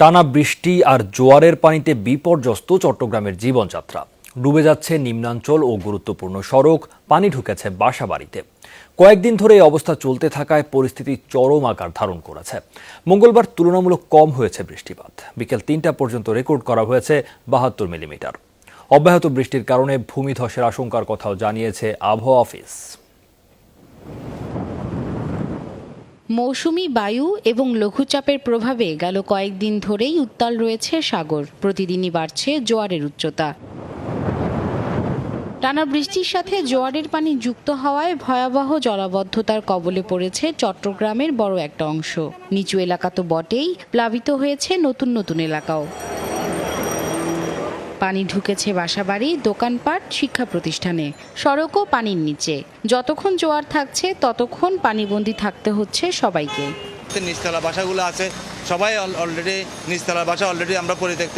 টানা বৃষ্টি আর জোয়ারের পানিতে বিপর্যস্ত চট্টগ্রামের জীবনযাত্রা। ডুবে যাচ্ছে নিম্নাঞ্চল ও গুরুত্বপূর্ণ সড়ক, পানি ঢুকেছে বাসা বাড়িতে কয়েকদিন ধরে এই অবস্থা চলতে থাকায় পরিস্থিতি চরম আকার ধারণ করেছে। মঙ্গলবার তুলনামূলক কম হয়েছে বৃষ্টিপাত। বিকেল তিনটা পর্যন্ত রেকর্ড করা হয়েছে বাহাত্তর মিলিমিটার। অব্যাহত বৃষ্টির কারণে ভূমিধসের আশঙ্কার কথাও জানিয়েছে আবহাওয়া অফিস। মৌসুমি বায়ু এবং লঘুচাপের প্রভাবে গেল কয়েকদিন ধরেই উত্তাল রয়েছে সাগর। প্রতিদিনই বাড়ছে জোয়ারের উচ্চতা। টানা বৃষ্টির সাথে জোয়ারের পানি যুক্ত হওয়ায় ভয়াবহ জলাবদ্ধতার কবলে পড়েছে চট্টগ্রামের বড় একটা অংশ। নিচু এলাকা তো বটেই, প্লাবিত হয়েছে নতুন নতুন এলাকাও। পানি ঢুকেছে বাসাবাড়ি দোকানপাট শিক্ষা প্রতিষ্ঠানে। সড়কও পানির নিচে। যতক্ষণ জোয়ার থাকছে ততক্ষণ পানিবন্দী থাকতে হচ্ছে সবাইকে। নিচতলা বাসাগুলো আছে। সবাই অলরেডি নিচতলা বাসা অলরেডি আমরা পরিত্যক্ত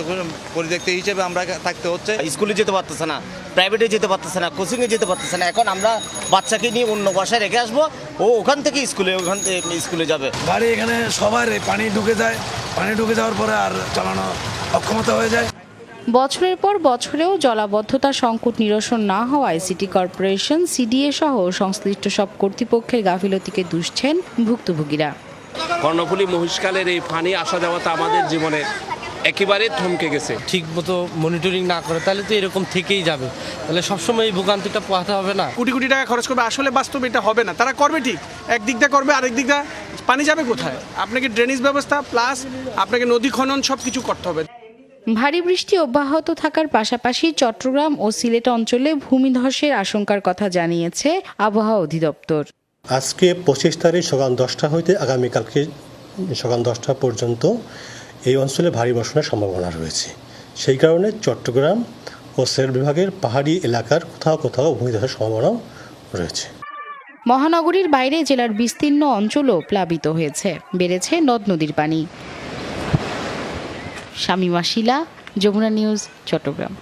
পরিত্যক্ত হিসেবে আমরা থাকতে হচ্ছে। স্কুলে যেতে পারতেছে না প্রাইভেটে যেতে পারতেছে না কোচিংয়ে যেতে পারতেছে না। এখন আমরা বাচ্চাকে নিয়ে অন্য বাসায় রেখে আসব। ও ওখান থেকে স্কুলে ওখান থেকে স্কুলে যাবে। বাড়ি এখানে সবার পানি ঢুকে যায়। পানি ঢুকে যাওয়ার পরে আর চালানো অক্ষমতা হয়ে যায়। বছরের পর বছরেও জলাবদ্ধতা সংকট নিরসন না হওয়ায় সিটি কর্পোরেশন সিডিএ সহ সংশ্লিষ্ট সব কর্তৃপক্ষের গাফিলতিকে দুষছেন ভুক্তভোগীরা। কর্ণফুলী মহিষকালের এই পানি আসা যাওয়া যাওয়াতে আমাদের জীবনে একেবারে থমকে গেছে। ঠিক মতো মনিটরিং না করে তাহলে তো এরকম থেকেই যাবে। তাহলে সবসময় এই ভোগান্তিটা পোহাতে হবে না। কোটি কোটি টাকা খরচ করবে আসলে বাস্তবে এটা হবে না। তারা করবে ঠিক এক দিকটা করবে আরেক দিকটা পানি যাবে কোথায়? আপনাকে ড্রেনেজ ব্যবস্থা প্লাস আপনাকে নদী খনন সব কিছু করতে হবে। ভারী বৃষ্টি অব্যাহত থাকার পাশাপাশি চট্টগ্রাম ও সিলেট অঞ্চলে ভূমিধসের আশঙ্কার কথা জানিয়েছে আবহাওয়া অধিদপ্তর। আজকে পঁচিশ তারিখ সকাল দশটা হইতে আগামীকালকে সকাল দশটা পর্যন্ত এই অঞ্চলে ভারী বর্ষণের সম্ভাবনা রয়েছে। সেই কারণে চট্টগ্রাম ও সিলেট বিভাগের পাহাড়ি এলাকার কোথাও কোথাও ভূমিধসের সম্ভাবনাও রয়েছে। মহানগরীর বাইরে জেলার বিস্তীর্ণ অঞ্চলও প্লাবিত হয়েছে। বেড়েছে নদ নদীর পানি। শামীমা শিলা যমুনা নিউজ চট্টগ্রাম।